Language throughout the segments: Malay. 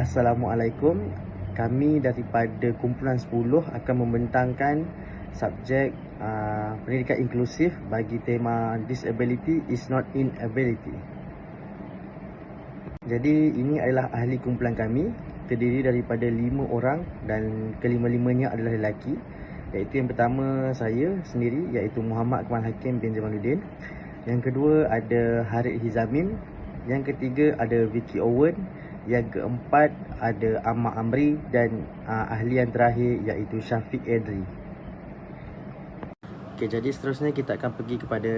Assalamualaikum. Kami daripada kumpulan 10 akan membentangkan subjek uh, pendidikan inklusif bagi tema disability is not inability. Jadi ini adalah ahli kumpulan kami. Terdiri daripada lima orang dan kelima-limanya adalah lelaki. Iaitu yang pertama saya sendiri iaitu Muhammad Kamal Hakim bin Jamaluddin. Yang kedua ada Harid Hizamin. Yang ketiga ada Vicky Owen yang keempat ada Ahmad Amri dan uh, ahli yang terakhir iaitu Syafiq Edri. Okey, jadi seterusnya kita akan pergi kepada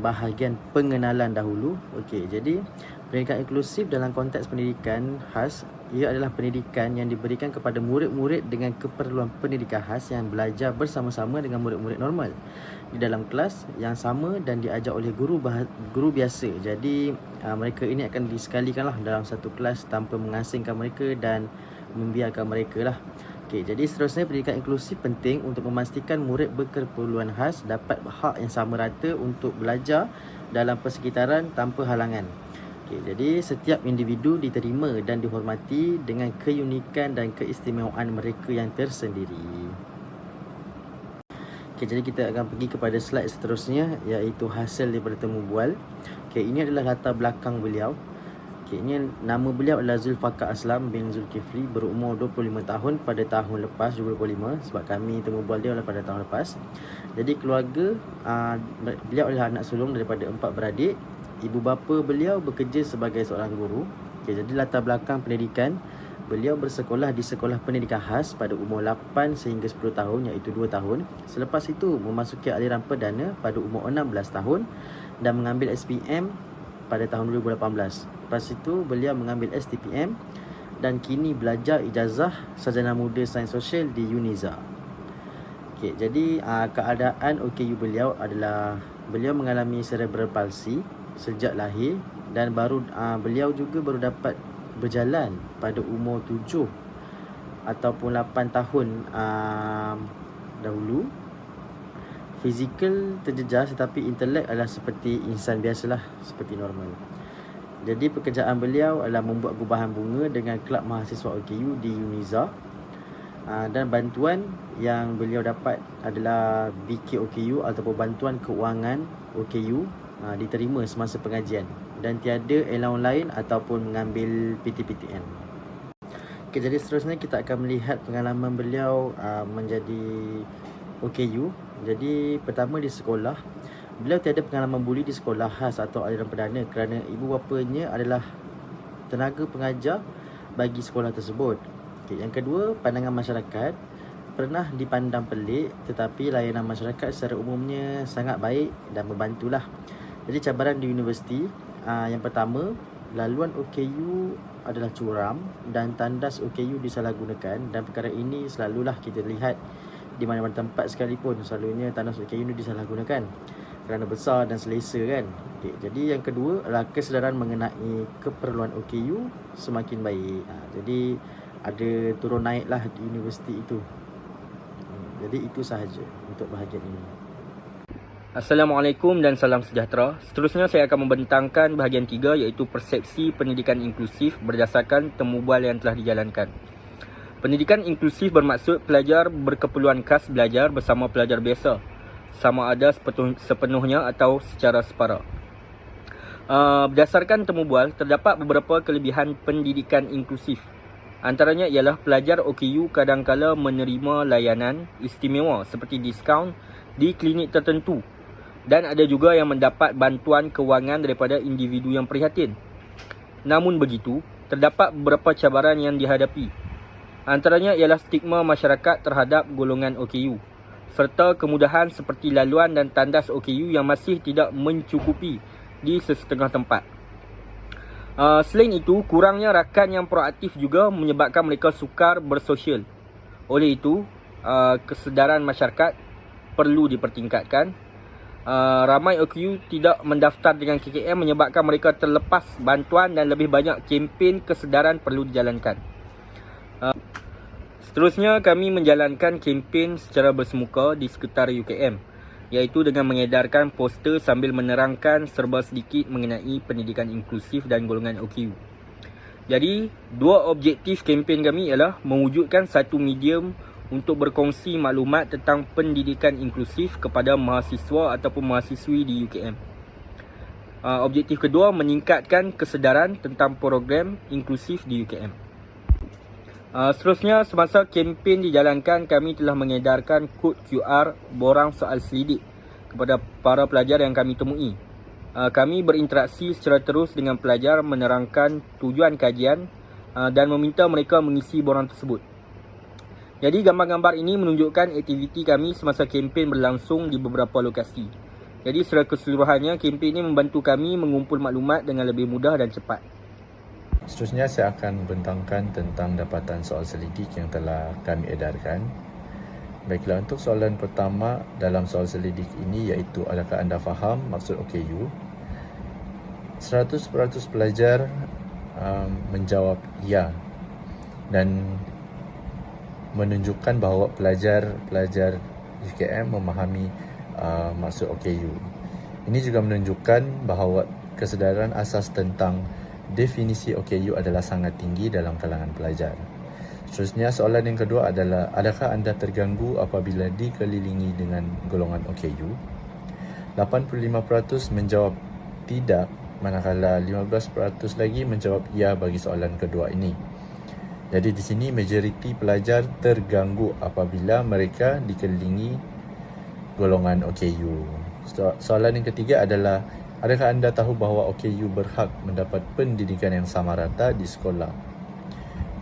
bahagian pengenalan dahulu. Okey, jadi pendidikan inklusif dalam konteks pendidikan khas ia adalah pendidikan yang diberikan kepada murid-murid dengan keperluan pendidikan khas yang belajar bersama-sama dengan murid-murid normal di dalam kelas yang sama dan diajar oleh guru guru biasa. Jadi uh, mereka ini akan disekalikanlah dalam satu kelas tanpa mengasingkan mereka dan membiarkan mereka lah. Okey, jadi seterusnya pendidikan inklusif penting untuk memastikan murid berkeperluan khas dapat hak yang sama rata untuk belajar dalam persekitaran tanpa halangan. Okay, jadi setiap individu diterima dan dihormati dengan keunikan dan keistimewaan mereka yang tersendiri. Okay, jadi kita akan pergi kepada slide seterusnya iaitu hasil daripada temu bual. Okay, ini adalah latar belakang beliau. Okay, ini nama beliau adalah Zulfaqar Aslam bin Zulkifli berumur 25 tahun pada tahun lepas 2025 sebab kami temu bual dia pada tahun lepas. Jadi keluarga uh, beliau adalah anak sulung daripada empat beradik ibu bapa beliau bekerja sebagai seorang guru. Okay, jadi latar belakang pendidikan, beliau bersekolah di sekolah pendidikan khas pada umur 8 sehingga 10 tahun iaitu 2 tahun. Selepas itu memasuki aliran perdana pada umur 16 tahun dan mengambil SPM pada tahun 2018. Lepas itu beliau mengambil STPM dan kini belajar ijazah sarjana muda sains sosial di UNIZA. Okay, jadi uh, keadaan OKU beliau adalah beliau mengalami cerebral palsy sejak lahir dan baru uh, beliau juga baru dapat berjalan pada umur 7 ataupun 8 tahun uh, dahulu. Fizikal terjejas tetapi intelek adalah seperti insan biasalah seperti normal. Jadi pekerjaan beliau adalah membuat gubahan bunga dengan kelab mahasiswa OKU di UNIZA. Uh, dan bantuan yang beliau dapat adalah BKOKU ataupun bantuan keuangan OKU uh, diterima semasa pengajian dan tiada allowance lain ataupun mengambil PTPTN. Okay, jadi seterusnya kita akan melihat pengalaman beliau uh, menjadi OKU. Jadi pertama di sekolah, beliau tiada pengalaman buli di sekolah khas atau aliran perdana kerana ibu bapanya adalah tenaga pengajar bagi sekolah tersebut. Okay, yang kedua, pandangan masyarakat pernah dipandang pelik tetapi layanan masyarakat secara umumnya sangat baik dan membantulah. Jadi cabaran di universiti uh, yang pertama laluan OKU adalah curam dan tandas OKU disalahgunakan dan perkara ini selalulah kita lihat di mana-mana tempat sekalipun selalunya tandas OKU ini disalahgunakan kerana besar dan selesa kan. Okay, jadi yang kedua adalah kesedaran mengenai keperluan OKU semakin baik. Ha, jadi ada turun naiklah di universiti itu. Hmm, jadi itu sahaja untuk bahagian ini. Assalamualaikum dan salam sejahtera. Seterusnya saya akan membentangkan bahagian tiga iaitu persepsi pendidikan inklusif berdasarkan temu bual yang telah dijalankan. Pendidikan inklusif bermaksud pelajar berkeperluan khas belajar bersama pelajar biasa sama ada sepenuhnya atau secara separa. Uh, berdasarkan temu bual, terdapat beberapa kelebihan pendidikan inklusif. Antaranya ialah pelajar OKU kadangkala menerima layanan istimewa seperti diskaun di klinik tertentu dan ada juga yang mendapat bantuan kewangan daripada individu yang prihatin. Namun begitu, terdapat beberapa cabaran yang dihadapi. Antaranya ialah stigma masyarakat terhadap golongan OKU serta kemudahan seperti laluan dan tandas OKU yang masih tidak mencukupi di sesetengah tempat. Uh, selain itu, kurangnya rakan yang proaktif juga menyebabkan mereka sukar bersosial. Oleh itu, uh, kesedaran masyarakat perlu dipertingkatkan uh, ramai OKU tidak mendaftar dengan KKM menyebabkan mereka terlepas bantuan dan lebih banyak kempen kesedaran perlu dijalankan. Uh, seterusnya kami menjalankan kempen secara bersemuka di sekitar UKM iaitu dengan mengedarkan poster sambil menerangkan serba sedikit mengenai pendidikan inklusif dan golongan OKU. Jadi, dua objektif kempen kami ialah mewujudkan satu medium untuk berkongsi maklumat tentang pendidikan inklusif kepada mahasiswa ataupun mahasiswi di UKM. Uh, objektif kedua meningkatkan kesedaran tentang program inklusif di UKM. Uh, seterusnya semasa kempen dijalankan kami telah mengedarkan kod QR borang soal selidik kepada para pelajar yang kami temui. Uh, kami berinteraksi secara terus dengan pelajar menerangkan tujuan kajian dan meminta mereka mengisi borang tersebut. Jadi gambar-gambar ini menunjukkan aktiviti kami semasa kempen berlangsung di beberapa lokasi. Jadi secara keseluruhannya kempen ini membantu kami mengumpul maklumat dengan lebih mudah dan cepat. Seterusnya saya akan membentangkan tentang dapatan soal selidik yang telah kami edarkan. Baiklah untuk soalan pertama dalam soal selidik ini iaitu adakah anda faham maksud OKU? 100% pelajar um, menjawab ya dan menunjukkan bahawa pelajar-pelajar UKM memahami uh, maksud OKU. Ini juga menunjukkan bahawa kesedaran asas tentang definisi OKU adalah sangat tinggi dalam kalangan pelajar. Seterusnya soalan yang kedua adalah adakah anda terganggu apabila dikelilingi dengan golongan OKU? 85% menjawab tidak manakala 15% lagi menjawab ya bagi soalan kedua ini. Jadi di sini majoriti pelajar terganggu apabila mereka dikelilingi golongan OKU. Soalan yang ketiga adalah adakah anda tahu bahawa OKU berhak mendapat pendidikan yang sama rata di sekolah?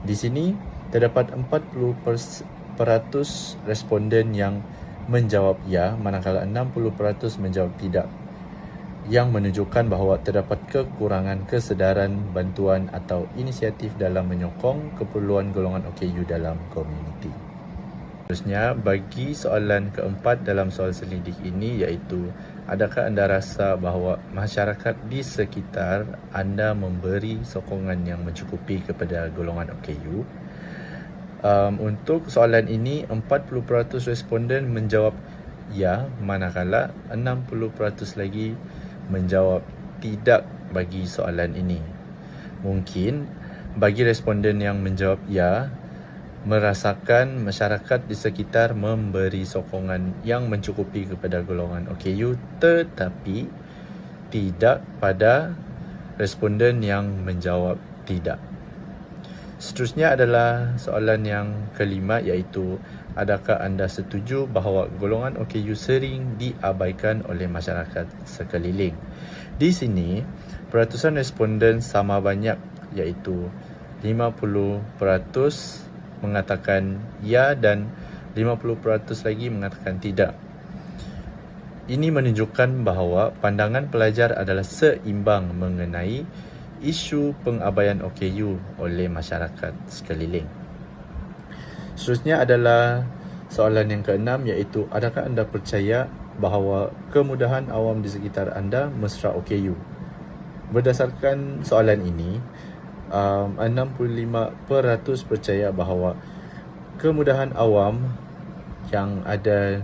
Di sini terdapat 40% responden yang menjawab ya manakala 60% menjawab tidak yang menunjukkan bahawa terdapat kekurangan kesedaran, bantuan atau inisiatif dalam menyokong keperluan golongan OKU dalam komuniti. Terusnya, bagi soalan keempat dalam soal selidik ini iaitu adakah anda rasa bahawa masyarakat di sekitar anda memberi sokongan yang mencukupi kepada golongan OKU? Um, untuk soalan ini, 40% responden menjawab ya manakala 60% lagi menjawab tidak bagi soalan ini. Mungkin bagi responden yang menjawab ya, merasakan masyarakat di sekitar memberi sokongan yang mencukupi kepada golongan OKU tetapi tidak pada responden yang menjawab tidak. Seterusnya adalah soalan yang kelima iaitu adakah anda setuju bahawa golongan OKU sering diabaikan oleh masyarakat sekeliling? Di sini, peratusan responden sama banyak iaitu 50% mengatakan ya dan 50% lagi mengatakan tidak. Ini menunjukkan bahawa pandangan pelajar adalah seimbang mengenai isu pengabaian OKU oleh masyarakat sekeliling. Seterusnya adalah soalan yang keenam iaitu adakah anda percaya bahawa kemudahan awam di sekitar anda mesra OKU? Berdasarkan soalan ini, um, 65% percaya bahawa kemudahan awam yang ada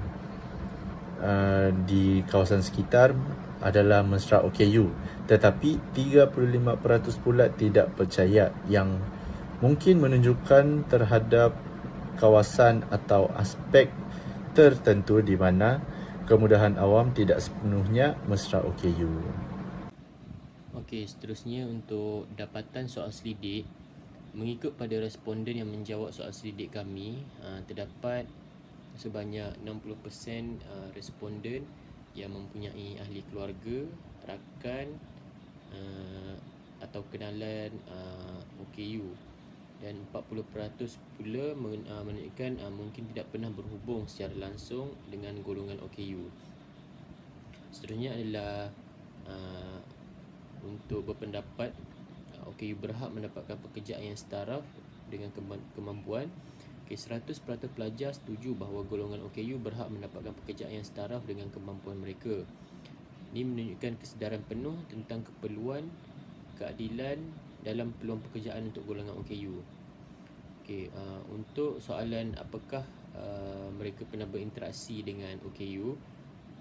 uh, di kawasan sekitar adalah mesra OKU tetapi 35% pula tidak percaya yang mungkin menunjukkan terhadap kawasan atau aspek tertentu di mana kemudahan awam tidak sepenuhnya mesra OKU. Okey, seterusnya untuk dapatan soal selidik mengikut pada responden yang menjawab soal selidik kami uh, terdapat sebanyak 60% uh, responden yang mempunyai ahli keluarga, rakan uh, atau kenalan OKU dan 40% pula uh, menunjukkan uh, mungkin tidak pernah berhubung secara langsung dengan golongan OKU. Seterusnya adalah uh, untuk berpendapat OKU berhak mendapatkan pekerjaan yang setaraf dengan kemampuan Okay, 100% pelajar setuju bahawa golongan OKU berhak mendapatkan pekerjaan yang setaraf dengan kemampuan mereka. Ini menunjukkan kesedaran penuh tentang keperluan keadilan dalam peluang pekerjaan untuk golongan OKU. Okay, uh, untuk soalan apakah uh, mereka pernah berinteraksi dengan OKU?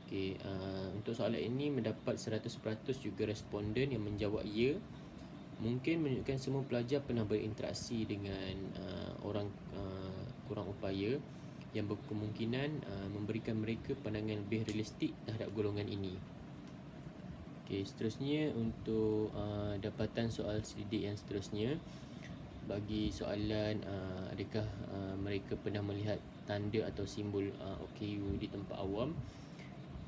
Okay, uh, untuk soalan ini mendapat 100% juga responden yang menjawab ya Mungkin menunjukkan semua pelajar pernah berinteraksi dengan uh, orang uh, kurang upaya yang berkemungkinan uh, memberikan mereka pandangan lebih realistik terhadap golongan ini. Okey, seterusnya untuk uh, dapatan soal selidik yang seterusnya bagi soalan uh, adakah uh, mereka pernah melihat tanda atau simbol uh, OKU di tempat awam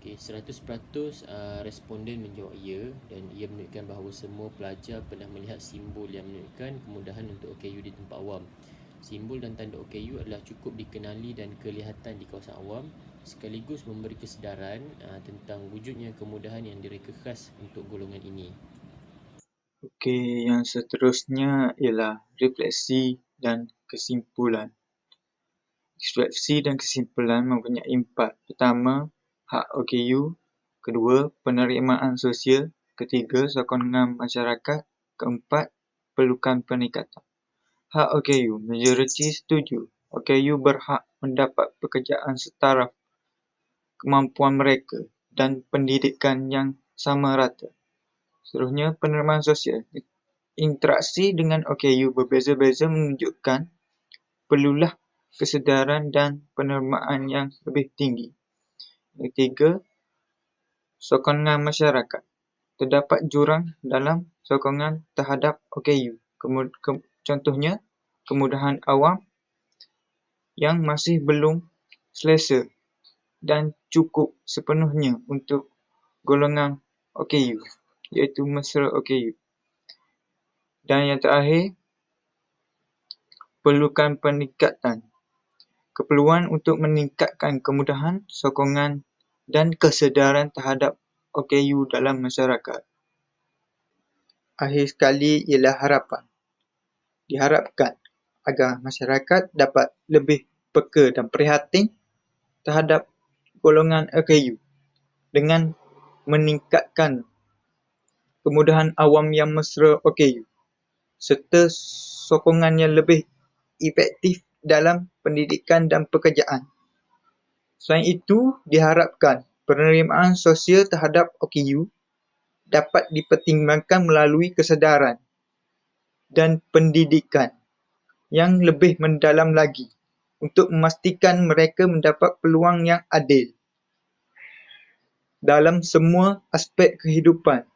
Okay, 100% uh, responden menjawab ya dan ia menunjukkan bahawa semua pelajar pernah melihat simbol yang menunjukkan kemudahan untuk OKU di tempat awam. Simbol dan tanda OKU adalah cukup dikenali dan kelihatan di kawasan awam sekaligus memberi kesedaran uh, tentang wujudnya kemudahan yang direka khas untuk golongan ini. Okey, yang seterusnya ialah refleksi dan kesimpulan. Refleksi dan kesimpulan mempunyai empat. Pertama, hak OKU, kedua, penerimaan sosial, ketiga, sokongan masyarakat, keempat, perlukan peningkatan. Hak OKU, majoriti setuju. OKU berhak mendapat pekerjaan setara kemampuan mereka dan pendidikan yang sama rata. Seterusnya, penerimaan sosial. Interaksi dengan OKU berbeza-beza menunjukkan perlulah kesedaran dan penerimaan yang lebih tinggi. Ketiga, sokongan masyarakat. Terdapat jurang dalam sokongan terhadap OKU. Kemud- ke- contohnya, kemudahan awam yang masih belum selesa dan cukup sepenuhnya untuk golongan OKU, iaitu mesra OKU. Dan yang terakhir, perlukan peningkatan keperluan untuk meningkatkan kemudahan, sokongan dan kesedaran terhadap OKU dalam masyarakat. Akhir sekali ialah harapan. Diharapkan agar masyarakat dapat lebih peka dan prihatin terhadap golongan OKU dengan meningkatkan kemudahan awam yang mesra OKU serta sokongan yang lebih efektif dalam pendidikan dan pekerjaan. Selain itu, diharapkan penerimaan sosial terhadap OKU dapat dipertimbangkan melalui kesedaran dan pendidikan yang lebih mendalam lagi untuk memastikan mereka mendapat peluang yang adil dalam semua aspek kehidupan